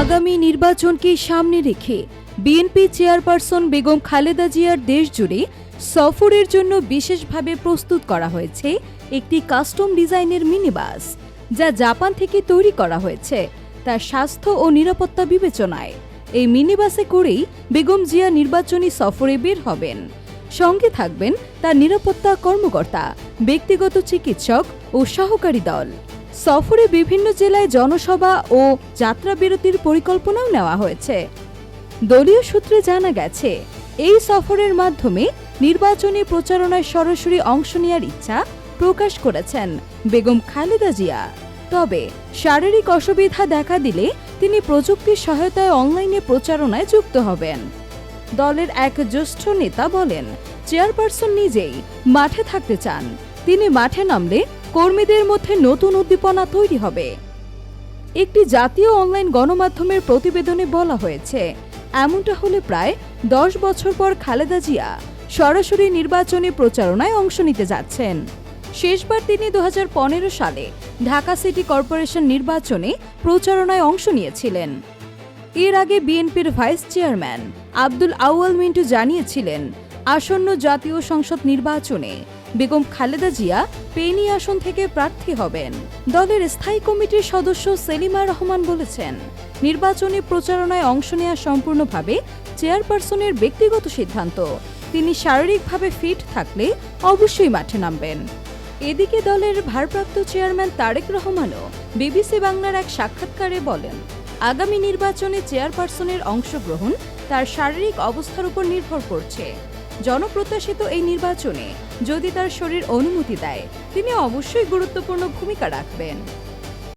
আগামী নির্বাচনকে সামনে রেখে বিএনপি চেয়ারপারসন বেগম খালেদা জিয়ার দেশ জুড়ে সফরের জন্য বিশেষভাবে প্রস্তুত করা হয়েছে একটি কাস্টম ডিজাইনের মিনিবাস, যা জাপান থেকে তৈরি করা হয়েছে তার স্বাস্থ্য ও নিরাপত্তা বিবেচনায়। এই মিনিবাসে করেই বেগম জিয়া নির্বাচনী সফরে বের হবেন। সঙ্গে থাকবেন তার নিরাপত্তা কর্মকর্তা, ব্যক্তিগত চিকিৎসক ও সহকারী দল। সফরে বিভিন্ন জেলায় জনসভা ও যাত্রা বিরতির পরিকল্পনাও নেওয়া হয়েছে। দলীয় সূত্রে জানা গেছে, এই সফরের মাধ্যমে নির্বাচনী প্রচারণায় সরাসরি অংশ নেওয়ার ইচ্ছা প্রকাশ করেছেন বেগম খালেদা জিয়া। তবে শারীরিক অসুবিধা দেখা দিলে তিনি প্রযুক্তির সহায়তায় অনলাইনে প্রচারণায় যুক্ত হবেন। দলের এক জ্যেষ্ঠ নেতা বলেন, চেয়ারপারসন নিজেই মাঠে থাকতে চান। তিনি মাঠে নামলে কর্মীদের মধ্যে নতুন উদ্দীপনা তৈরি হবে। একটি জাতীয় অনলাইন গণমাধ্যমের প্রতিবেদনে বলা হয়েছে, এমনটা হলে প্রায় দশ বছর পর খালেদা জিয়া সরাসরি নির্বাচনী প্রচারণায় অংশ নিতে যাচ্ছেন। শেষবার তিনি দু হাজার পনেরো সালে ঢাকা সিটি কর্পোরেশন নির্বাচনে প্রচারণায় অংশ নিয়েছিলেন। এর আগে বিএনপির ভাইস চেয়ারম্যান আব্দুল আউয়াল মিন্টু জানিয়েছিলেন, আসন্ন জাতীয় সংসদ নির্বাচনে বেগম খালেদা জিয়া পেনি আসন থেকে প্রার্থী হবেন। দলের স্থায়ী কমিটির সদস্য সেলিমা রহমান বলেছেন, নির্বাচনী প্রচারণায় অংশ নেওয়া সম্পূর্ণভাবে চেয়ারপারসনের ব্যক্তিগত সিদ্ধান্ত। তিনি শারীরিকভাবে ফিট থাকলে অবশ্যই মাঠে নামবেন। এদিকে দলের ভারপ্রাপ্ত চেয়ারম্যান তারেক রহমানও বিবিসি বাংলার এক সাক্ষাৎকারে বলেন, আগামী নির্বাচনে চেয়ারপারসনের অংশগ্রহণ তার শারীরিক অবস্থার উপর নির্ভর করছে। জনপ্রত্যাশিত এই নির্বাচনে যদি তার শরীর অনুমতি দেয় তিনি অবশ্যই গুরুত্বপূর্ণ ভূমিকা রাখবেন।